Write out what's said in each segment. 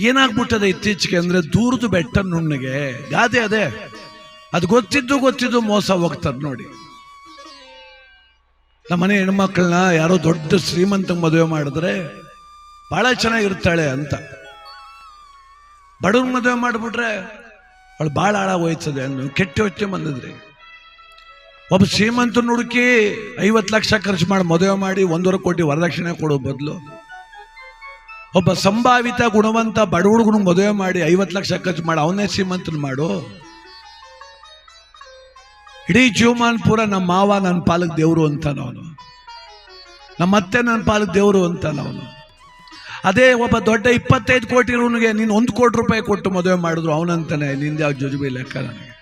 ಏನಾಗ್ಬಿಟ್ಟದೆ ಇತ್ತೀಚೆಗೆ ಅಂದ್ರೆ ದೂರದ ಬೆಟ್ಟ ನುಣ್ಣಗೆ? ಗಾದೆ ಅದೇ. ಅದು ಗೊತ್ತಿದ್ದು ಗೊತ್ತಿದ್ದು ಮೋಸ ಹೋಗ್ತಾರೆ ನೋಡಿ. ನಮ್ಮನೆ ಹೆಣ್ಮಕ್ಳನ್ನ ಯಾರೋ ದೊಡ್ಡ ಶ್ರೀಮಂತ ಮದುವೆ ಮಾಡಿದ್ರೆ ಬಹಳ ಚೆನ್ನಾಗಿರ್ತಾಳೆ ಅಂತ. ಬಡವ್ರ ಮದುವೆ ಮಾಡಿಬಿಟ್ರೆ ಅವಳು ಭಾಳ ಹಾಳಾಗೋಯ್ತದೆ ಅಂದು ಕೆಟ್ಟ ಯೋಚನೆ ಬಂದಿದ್ರಿ. ಒಬ್ಬ ಶ್ರೀಮಂತನ ಹುಡುಕಿ ಐವತ್ತು ಲಕ್ಷ ಖರ್ಚು ಮಾಡಿ ಮದುವೆ ಮಾಡಿ ಒಂದೂವರೆ ಕೋಟಿ ವರದಕ್ಷಿಣೆ ಕೊಡೋ ಬದಲು ಒಬ್ಬ ಸಂಭಾವಿತ ಗುಣವಂತ ಬಡ ಹುಡುಗನ ಮದುವೆ ಮಾಡಿ ಐವತ್ತು ಲಕ್ಷ ಖರ್ಚು ಮಾಡಿ ಅವನೇ ಶ್ರೀಮಂತನ ಮಾಡು. ಇಡೀ ಜೀವಮಾನ್ ಪೂರ ನಮ್ಮ ಮಾವ, ನನ್ನ ಪಾಲಕ್ ದೇವರು ಅಂತಾನ ಅವನು. ನಮ್ಮ ಅತ್ತೆ, ನನ್ನ ಪಾಲಕ್ ದೇವರು ಅಂತಾನ ಅವನು. ಅದೇ ಒಬ್ಬ ದೊಡ್ಡ ಇಪ್ಪತ್ತೈದು ಕೋಟಿ ಇರೋನಿಗೆ ನೀನು ಒಂದು ಕೋಟಿ ರೂಪಾಯಿ ಕೊಟ್ಟು ಮದುವೆ ಮಾಡಿದ್ರು ಅವನಂತಾನೆ, ನಿಂದೆ ಯಾವ ಜುಜುಬಿ ಲೆಕ್ಕ ನನಗೆ.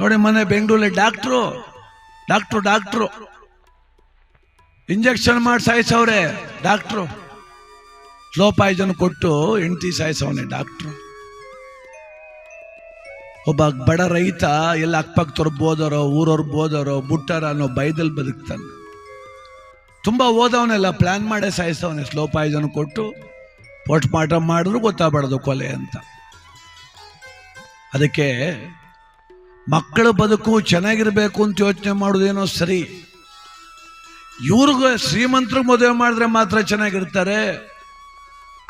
ನೋಡಿ ಮನೆ ಬೆಂಗಳೂರಲ್ಲಿ ಡಾಕ್ಟ್ರು ಡಾಕ್ಟ್ರು ಡಾಕ್ಟ್ರು. ಇಂಜೆಕ್ಷನ್ ಮಾಡಿ ಸಾಯಿಸವ್ರೆ, ಡಾಕ್ಟ್ರು. ಸ್ಲೋ ಪಾಯ್ಸನ್ ಕೊಟ್ಟು ಹೆಂಡತಿ ಸಾಯಿಸವನೆ ಡಾಕ್ಟ್ರು. ಒಬ್ಬ ಬಡ ರೈತ ಎಲ್ಲ ಅಕ್ಕಪಕ್ಕ ಬೋದರೋ ಊರವ್ರು ಬೋದರೋ ಬುಟ್ಟಾರ ಅನ್ನೋ ಭಯದಲ್ಲಿ ಬದುಕ್ತಾನೆ. ತುಂಬ ಓದವನೆಲ್ಲ ಪ್ಲ್ಯಾನ್ ಮಾಡೇ ಸಾಯಿಸವನೆ ಸ್ಲೋ ಪಾಯ್ಸನ್ ಕೊಟ್ಟು. ಪೋಸ್ಟ್ ಮಾರ್ಟಮ್ ಮಾಡಿದ್ರು ಗೊತ್ತಾಗಬಾರ್ದು ಕೊಲೆ ಅಂತ. ಅದಕ್ಕೆ ಮಕ್ಕಳ ಬದುಕು ಚೆನ್ನಾಗಿರಬೇಕು ಅಂತ ಯೋಚನೆ ಮಾಡೋದೇನೋ ಸರಿ. ಇವ್ರಿಗೂ ಶ್ರೀಮಂತರಿಗೆ ಮದುವೆ ಮಾಡಿದ್ರೆ ಮಾತ್ರ ಚೆನ್ನಾಗಿರ್ತಾರೆ.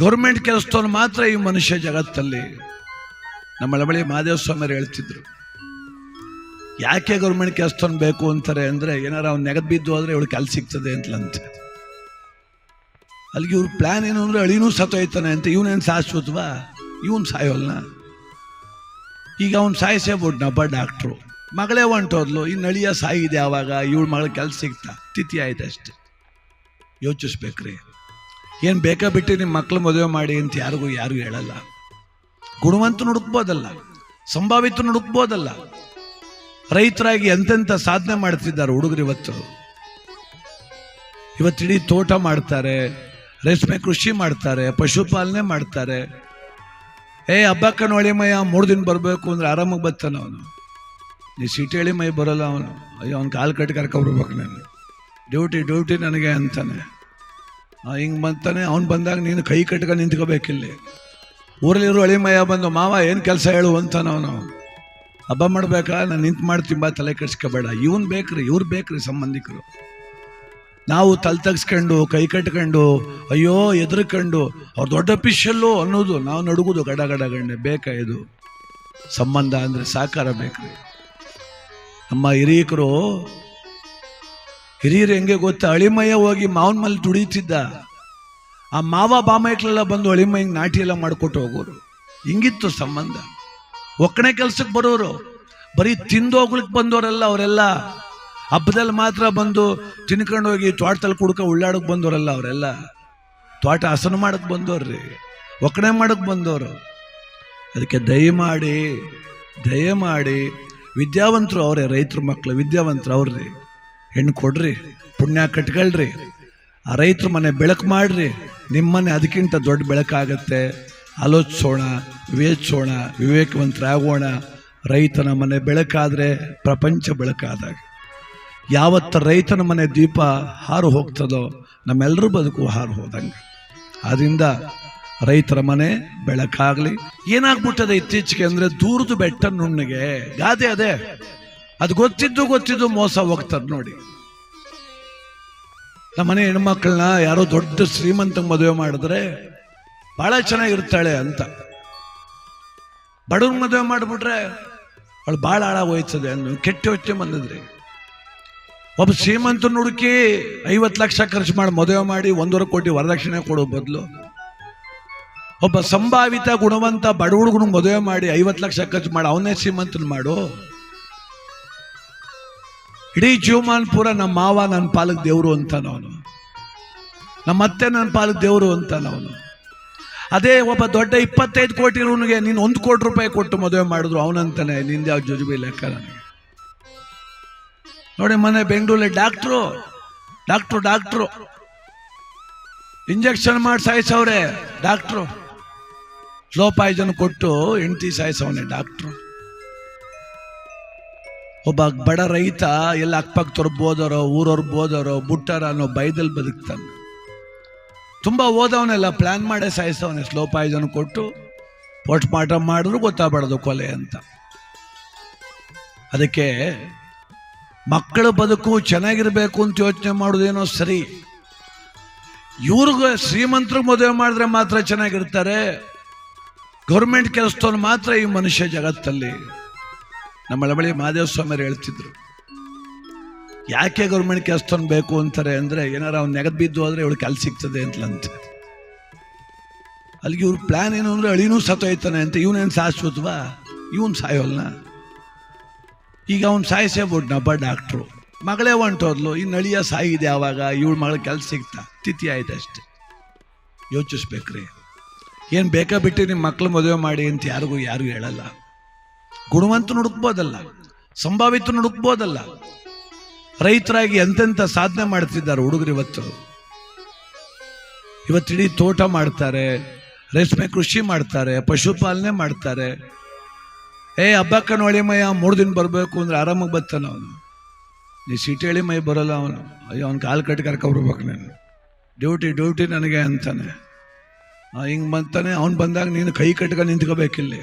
ಗೌರ್ಮೆಂಟ್ ಕೆಲಸದವ್ರು ಮಾತ್ರ ಈ ಮನುಷ್ಯ ಜಗತ್ತಲ್ಲಿ. ನಮ್ಮ ಬಳಿ ಮಹಾದೇವ ಸ್ವಾಮಿಯರು ಹೇಳ್ತಿದ್ರು. ಯಾಕೆ ಗೌರ್ಮೆಂಟ್ ಕೆಲಸದವ್ನು ಬೇಕು ಅಂತಾರೆ ಅಂದರೆ ಏನಾರ ಅವ್ನು ನೆಗದ್ ಬಿದ್ದು ಆದರೆ ಇವಳು ಕೆಲಸ ಸಿಗ್ತದೆ ಅಂತಲಂತೆ. ಅಲ್ಲಿಗೆ ಇವ್ರ ಪ್ಲಾನ್ ಏನು ಅಂದರೆ ಅಳಿನೂ ಸತ್ತೋಯ್ತಾನೆ ಅಂತ ಇವನೇನು ಸಾಯಿಸ್ಬೋದ್ವಾ ಇವನು ಸಾಯೋಲ್ನ. ಈಗ ಅವ್ನು ಸಾಯಿಸೇ ನಬ್ಬ ಡಾಕ್ಟ್ರು ಮಗಳೇ ಹೊಂಟೋದ್ಲು ಇನ್ನು ಅಳಿಯ ಸಾಯಿದೆ ಆವಾಗ, ಇವಳು ಮಗಳ ಕೆಲಸ ಸಿಗ್ತಾ. ತಿಥಿ ಆಯ್ತು ಅಷ್ಟೆ ಯೋಚಿಸ್ಬೇಕ್ರಿ. ಏನು ಬೇಕಾ ಬಿಟ್ಟು ನಿಮ್ಮ ಮಕ್ಕಳು ಮದುವೆ ಮಾಡಿ ಅಂತ ಯಾರಿಗೂ ಯಾರಿಗೂ ಹೇಳಲ್ಲ. ಗುಣವಂತ ನುಡುಕ್ಬೋದಲ್ಲ ಸಂಭಾವಿತ ನುಡುಕ್ಬೋದಲ್ಲ ರೈತರಾಗಿ ಎಂತೆಂಥ ಸಾಧನೆ ಮಾಡ್ತಿದ್ದಾರೆ ಹುಡುಗರು ಇವತ್ತು. ಇವತ್ತಿಡೀ ತೋಟ ಮಾಡ್ತಾರೆ, ರೇಷ್ಮೆ ಕೃಷಿ ಮಾಡ್ತಾರೆ, ಪಶುಪಾಲನೆ ಮಾಡ್ತಾರೆ. ಏ, ಹಬ್ಬಕ್ಕ ಮಯ್ಯ, ಮೂರು ದಿನ ಬರಬೇಕು ಅಂದ್ರೆ ಆರಾಮಾಗಿ ಬರ್ತಾನೆ ಅವನು. ನೀ ಸಿಟಿ ಹೇಳಿ ಮೈ ಬರೋಲ್ಲ ಅವನು. ಅಯ್ಯೋ, ಅವ್ನು ಕಾಲು ಕಟ್ಟಿ ಕರ್ಕೊಬರ್ಬೇಕು ನಾನು ಡ್ಯೂಟಿ ಡ್ಯೂಟಿ ನನಗೆ ಅಂತಾನೆ. ಹಿಂಗೆ ಬಂತಾನೆ, ಅವ್ನು ಬಂದಾಗ ನೀನು ಕೈ ಕಟ್ಕೊಂಡು ನಿಂತ್ಕೋಬೇಕಿಲ್ಲಿ. ಊರಲ್ಲಿರೋ ಅಳಿಮಯ್ಯ ಬಂದು, ಮಾವ, ಏನು ಕೆಲಸ ಹೇಳು ಅಂತಾನ ಅವನು ಹಬ್ಬ ಮಾಡ್ಬೇಕಾ? ನಾನು ನಿಂತು ಮಾಡ್ತೀನಿ, ಬಾ, ತಲೆ ಕೆಡ್ಸ್ಕೋಬೇಡ. ಇವನ್ ಬೇಕ್ರಿ, ಇವ್ರು ಬೇಕ್ರಿ ಸಂಬಂಧಿಕರು. ನಾವು ತಲೆ ತಗ್ಸ್ಕೊಂಡು, ಕೈ ಕಟ್ಕೊಂಡು, ಅಯ್ಯೋ, ಎದುರ್ಕೊಂಡು, ಅವ್ರು ದೊಡ್ಡ ಪಿಶಲ್ಲು ಅನ್ನೋದು ನಾವು ನಡುಗುದು ಗಡ ಗಡ ಗಂಡೆ, ಬೇಕಾ ಇದು. ಸಂಬಂಧ ಅಂದರೆ ಸಾಕಾರ ಬೇಕ್ರಿ. ನಮ್ಮ ಹಿರಿಯಕರು ಹಿರಿಯರು ಹೆಂಗೆ ಗೊತ್ತಾ? ಅಳಿಮಯ್ಯ ಹೋಗಿ ಮಾವನ ಮೇಲೆ ದುಡಿತಿದ್ದ. ಆ ಮಾವ ಬಾಮೈಕ್ಲೆಲ್ಲ ಬಂದು ಅಳಿಮಯ್ಯಂಗೆ ನಾಟಿ ಎಲ್ಲ ಮಾಡಿಕೊಟ್ಟು ಹೋಗೋರು. ಹಿಂಗಿತ್ತು ಸಂಬಂಧ. ಒಕ್ಕಣೆ ಕೆಲ್ಸಕ್ಕೆ ಬರೋರು. ಬರೀ ತಿಂದು ಹೋಗ್ಲಿಕ್ಕೆ ಬಂದವರೆಲ್ಲ ಅವರೆಲ್ಲ. ಹಬ್ಬದಲ್ಲಿ ಮಾತ್ರ ಬಂದು ತಿನ್ಕೊಂಡು ಹೋಗಿ ತೋಟದಲ್ಲಿ ಕುಡ್ಕ ಉಳ್ಳಾಡಕ್ಕೆ ಬಂದವರಲ್ಲ ಅವರೆಲ್ಲ. ತೋಟ ಹಸನ ಮಾಡಕ್ಕೆ ಬಂದವ್ರಿ ಒಕ್ಕಣೆ ಮಾಡಕ್ಕೆ ಬಂದವರು ಅದಕ್ಕೆ ದಯಮಾಡಿ ದಯಮಾಡಿ ವಿದ್ಯಾವಂತರು ಅವರೇ, ರೈತರ ಮಕ್ಕಳು ವಿದ್ಯಾವಂತರು ಅವ್ರಿ ಹೆಣ್ಣು ಕೊಡ್ರಿ, ಪುಣ್ಯ ಕಟ್ಕೊಳ್ರಿ. ಆ ರೈತರ ಮನೆ ಬೆಳಕು ಮಾಡ್ರಿ. ನಿಮ್ಮನೆ ಅದಕ್ಕಿಂತ ದೊಡ್ಡ ಬೆಳಕಾಗತ್ತೆ. ಆಲೋಚಿಸೋಣ, ವಿವೇಚಿಸೋಣ, ವಿವೇಕವಂತರಾಗೋಣ. ರೈತನ ಮನೆ ಬೆಳಕಾದರೆ ಪ್ರಪಂಚ ಬೆಳಕಾದಾಗ. ಯಾವತ್ತ ರೈತನ ಮನೆ ದೀಪ ಹಾರು ಹೋಗ್ತದೋ ನಮ್ಮೆಲ್ಲರೂ ಬದುಕು ಹಾರು ಹೋದಂಗೆ. ಆದ್ದರಿಂದ ರೈತರ ಮನೆ ಬೆಳಕಾಗಲಿ. ಏನಾಗ್ಬಿಟ್ಟದೆ ಇತ್ತೀಚೆಗೆ ಅಂದರೆ ದೂರದ ಬೆಟ್ಟ ನುಣ್ಣಗೆ. ಗಾದೆ ಅದೇ. ಅದು ಗೊತ್ತಿದ್ದು ಗೊತ್ತಿದ್ದು ಮೋಸ ಹೋಗ್ತಾರೆ ನೋಡಿ. ನಮ್ಮನೆ ಹೆಣ್ಮಕ್ಳನ್ನ ಯಾರೋ ದೊಡ್ಡ ಶ್ರೀಮಂತ ಮದುವೆ ಮಾಡಿದ್ರೆ ಬಹಳ ಚೆನ್ನಾಗಿರ್ತಾಳೆ ಅಂತ. ಬಡವ್ರ ಮದುವೆ ಮಾಡಿಬಿಟ್ರೆ ಅವಳು ಭಾಳ ಹಾಳಾಗೋಯ್ತದೆ ಅಂದು ಕೆಟ್ಟ ಹೊಟ್ಟೆ ಬಂದಿದ್ರಿ. ಒಬ್ಬ ಶ್ರೀಮಂತನ ಹುಡುಕಿ ಐವತ್ತು ಲಕ್ಷ ಖರ್ಚು ಮಾಡಿ ಮದುವೆ ಮಾಡಿ ಒಂದೂವರೆ ಕೋಟಿ ವರದಕ್ಷಿಣೆ ಕೊಡೋ ಬದಲು ಒಬ್ಬ ಸಂಭಾವಿತ ಗುಣವಂತ ಬಡ ಹುಡುಗನ ಮದುವೆ ಮಾಡಿ ಐವತ್ತು ಲಕ್ಷ ಖರ್ಚು ಮಾಡಿ ಅವನೇ ಶ್ರೀಮಂತನ ಮಾಡು. ಇಡೀ ಜೀವಮಾನ ಪೂರ ನಮ್ಮ ಮಾವ ನನ್ನ ಪಾಲಕ್ ದೇವರು ಅಂತಾನ ಅವನು. ನಮ್ಮ ಅತ್ತೆ ನನ್ನ ಪಾಲಕ್ ದೇವರು ಅಂತಾನ ಅವನು. ಅದೇ ಒಬ್ಬ ದೊಡ್ಡ ಇಪ್ಪತ್ತೈದು ಕೋಟಿ ಇರೋನಿಗೆ ನೀನು ಒಂದು ಕೋಟಿ ರೂಪಾಯಿ ಕೊಟ್ಟು ಮದುವೆ ಮಾಡಿದ್ರು ಅವನಂತಾನೆ ನಿಂದ ಯಾವ ಜುಜುಬಿ ಲೆಕ್ಕ ನನಗೆ ನೋಡಿ ಮನೆ ಬೆಂಗಳೂರಲ್ಲಿ ಡಾಕ್ಟ್ರು ಡಾಕ್ಟ್ರು ಡಾಕ್ಟ್ರು. ಇಂಜೆಕ್ಷನ್ ಮಾಡಿ ಸಾಯಿಸವ್ರೆ, ಡಾಕ್ಟ್ರು. ಸ್ಲೋ ಪಾಯ್ಸನ್ ಕೊಟ್ಟು ಹೆಂಡತಿ ಸಾಯಿಸವನೆ, ಡಾಕ್ಟ್ರು. ಒಬ್ಬ ಬಡ ರೈತ, ಎಲ್ಲ ಅಕ್ಕಪಕ್ಕ ಓದೋರೋ ಊರವ್ರು ಬೋದರೋ ಬುಟ್ಟಾರ ಅನ್ನೋ ಬೈದಲ್ಲಿ ಬದುಕ್ತಾನೆ. ತುಂಬ ಓದವನೆಲ್ಲ ಪ್ಲ್ಯಾನ್ ಮಾಡೇ ಸಾಯಿಸವನೆ ಸ್ಲೋ ಪಾಯ್ಸನ್ ಕೊಟ್ಟು ಪೋಸ್ಟ್ ಮಾರ್ಟಮ್ ಮಾಡಿದ್ರು ಗೊತ್ತಾಗಬಾರ್ದು ಕೊಲೆ ಅಂತ. ಅದಕ್ಕೆ ಮಕ್ಕಳ ಬದುಕು ಚೆನ್ನಾಗಿರಬೇಕು ಅಂತ ಯೋಚನೆ ಮಾಡೋದೇನೋ ಸರಿ. ಇವ್ರಿಗೆ ಶ್ರೀಮಂತರು ಮದುವೆ ಮಾಡಿದ್ರೆ ಮಾತ್ರ ಚೆನ್ನಾಗಿರ್ತಾರೆ. ಗೌರ್ಮೆಂಟ್ ಕೆಲಸದವ್ರು ಮಾತ್ರ ಈ ಮನುಷ್ಯ ಜಗತ್ತಲ್ಲಿ. ನಮ್ಮ ಬಳಿ ಮಹಾದೇವ ಸ್ವಾಮಿಯರು ಹೇಳ್ತಿದ್ರು. ಯಾಕೆ ಗೌರ್ಮೆಂಟ್ ಕೆಲಸ ಬೇಕು ಅಂತಾರೆ ಅಂದರೆ ಏನಾರ ಅವ್ನು ನೆಗದ್ ಬಿದ್ದು ಹೋದ್ರೆ ಇವಳು ಕೆಲಸ ಸಿಗ್ತದೆ ಅಂತಲಂತೆ. ಅಲ್ಲಿಗೆ ಇವ್ರ ಪ್ಲ್ಯಾನ್ ಏನು ಅಂದರೆ ಅಳಿನೂ ಸತ್ತೋಯ್ತಾನೆ ಅಂತ ಇವನೇನು ಸಾಯಿಸ್ಬೋದ್ವಾ ಇವನು ಸಾಯೋಲ್ನ? ಈಗ ಅವ್ನು ಸಾಯಿಸೇಬಿಟ್ನಪ್ಪ ಡಾಕ್ಟ್ರು ಮಗಳೇ ಹೊಂಟೋದ್ಲು ಇನ್ನು ಅಳಿಯ ಸಾಯಿದೆ ಆವಾಗ, ಇವಳು ಮಗಳ ಕೆಲಸ ಸಿಗ್ತಾ, ತಿಥಿ ಆಯ್ತು ಅಷ್ಟೆ. ಯೋಚಿಸ್ಬೇಕ್ರಿ. ಏನು ಬೇಕಾ ಬಿಟ್ಟು ನಿಮ್ಮ ಮಕ್ಳು ಮದುವೆ ಮಾಡಿ ಅಂತ ಯಾರಿಗೂ ಯಾರಿಗೂ ಹೇಳಲ್ಲ. ಗುಣವಂತ ಹುಡುಕ್ಬೋದಲ್ಲ ಸಂಭಾವಿತ ಹುಡುಕ್ಬೋದಲ್ಲ ರೈತರಾಗಿ ಎಂತೆಂಥ ಸಾಧನೆ ಮಾಡ್ತಿದ್ದಾರೆ ಹುಡುಗರು ಇವತ್ತು. ಇವತ್ತಿಡೀ ತೋಟ ಮಾಡ್ತಾರೆ, ರೇಷ್ಮೆ ಕೃಷಿ ಮಾಡ್ತಾರೆ, ಪಶುಪಾಲನೆ ಮಾಡ್ತಾರೆ. ಏ, ಹಬ್ಬಕ್ಕ ನೋಳಿಮಯ್ಯ ಮೂರು ದಿನ ಬರಬೇಕು ಅಂದ್ರೆ ಆರಾಮಾಗಿ ಬರ್ತಾನೆ ಅವನು. ನೀ ಸಿಟಿ ಹೇಳಿ ಮೈ ಬರೋಲ್ಲ ಅವನು. ಅಯ್ಯೋ, ಅವ್ನು ಕಾಲು ಕಟ್ಟಿ ಕರ್ಕೊಬರ್ಬೇಕು ನಾನು. ಡ್ಯೂಟಿ ಡ್ಯೂಟಿ ನನಗೆ ಅಂತಾನೆ. ಹಿಂಗೆ ಬಂತಾನೆ, ಅವ್ನು ಬಂದಾಗ ನೀನು ಕೈ ಕಟ್ಕೊಂಡು ನಿಂತ್ಕೋಬೇಕಿಲ್ಲಿ.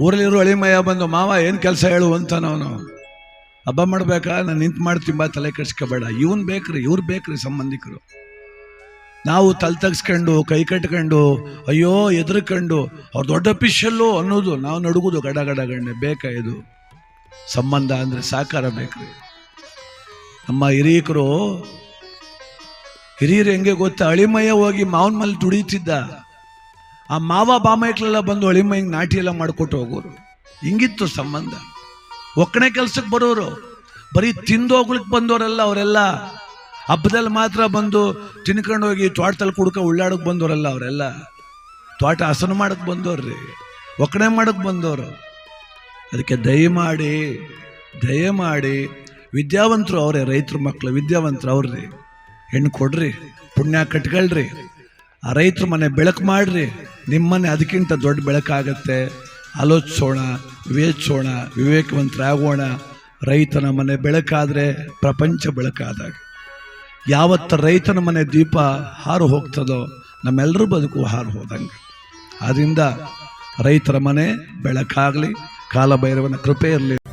ಊರಲ್ಲಿರೋ ಅಳಿಮಯ್ಯ ಬಂದು, ಮಾವ, ಏನು ಕೆಲಸ ಹೇಳು ಅಂತಾನವನು ಹಬ್ಬ ಮಾಡಬೇಕಾ? ನಾನು ನಿಂತು ಮಾಡ್ತೀನಿ, ಬಾ, ತಲೆ ಕೆಡ್ಸ್ಕೋಬೇಡ. ಇವನ್ ಬೇಕ್ರಿ, ಇವ್ರು ಬೇಕ್ರಿ ಸಂಬಂಧಿಕರು. ನಾವು ತಲೆ ತಗ್ಸ್ಕೊಂಡು, ಕೈ ಕಟ್ಕೊಂಡು, ಅಯ್ಯೋ, ಎದ್ರಕಂಡು, ಅವ್ರು ದೊಡ್ಡ ಪಿಶಲ್ಲು ಅನ್ನೋದು ನಾವು ನಡುಗುದು ಗಡ ಗಡ ಗಣ್ಣೆ ಬೇಕಾ ಇದು? ಸಂಬಂಧ ಅಂದರೆ ಸಾಕಾರ ಬೇಕ್ರಿ. ನಮ್ಮ ಹಿರಿಯಕರು, ಹಿರಿಯರು ಹೆಂಗೆ ಗೊತ್ತಾ ಅಳಿಮಯ ಹೋಗಿ ಮಾವನ ಮೇಲೆ ದುಡಿತಿದ್ದ? ಆ ಮಾವ ಬಾಮೈಕ್ಲೆಲ್ಲ ಬಂದು ಅಳಿಮಯ್ಯಂಗೆ ನಾಟಿ ಎಲ್ಲ ಮಾಡಿಕೊಟ್ಟು ಹೋಗೋರು. ಹಿಂಗಿತ್ತು ಸಂಬಂಧ. ಒಕ್ಕಣೆ ಕೆಲ್ಸಕ್ಕೆ ಬರೋರು. ಬರೀ ತಿಂದು ಹೋಗ್ಲಿಕ್ಕೆ ಬಂದವರೆಲ್ಲ ಅವರೆಲ್ಲ ಹಬ್ಬದಲ್ಲಿ ಮಾತ್ರ ಬಂದು ತಿನ್ಕೊಂಡು ಹೋಗಿ ತೋಟದಲ್ಲಿ ಕುಡ್ಕೊ ಉಳ್ಳಾಡಕ್ಕೆ ಬಂದವರಲ್ಲ ಅವರೆಲ್ಲ. ತೋಟ ಹಸನು ಮಾಡಕ್ಕೆ ಬಂದವ್ರಿ ಒಕ್ಕಣೆ ಮಾಡಕ್ಕೆ ಬಂದವರು ಅದಕ್ಕೆ ದಯಮಾಡಿ ದಯಮಾಡಿ ವಿದ್ಯಾವಂತರು ಅವರೇ, ರೈತರ ಮಕ್ಕಳು ವಿದ್ಯಾವಂತರು ಅವ್ರಿ ಹೆಣ್ಣು ಕೊಡ್ರಿ, ಪುಣ್ಯ ಕಟ್ಕೊಳ್ರಿ. ಆ ರೈತರ ಮನೆ ಬೆಳಕು ಮಾಡ್ರಿ. ನಿಮ್ಮನೆ ಅದಕ್ಕಿಂತ ದೊಡ್ಡ ಬೆಳಕಾಗತ್ತೆ. ಆಲೋಚಿಸೋಣ, ವಿವೇಚಿಸೋಣ, ವಿವೇಕವಂತರಾಗೋಣ. ರೈತನ ಮನೆ ಬೆಳಕಾದರೆ ಪ್ರಪಂಚ ಬೆಳಕಾದಾಗ. ಯಾವತ್ತ ರೈತನ ಮನೆ ದೀಪ ಹಾರು ಹೋಗ್ತದೋ, ನಮ್ಮೆಲ್ಲರೂ ಬದುಕು ಹಾರು ಹೋದಂಗೆ. ಆದ್ದರಿಂದ ರೈತರ ಮನೆ ಬೆಳಕಾಗಲಿ, ಕಾಲಭೈರವನ ಕೃಪೆ ಇರಲಿ.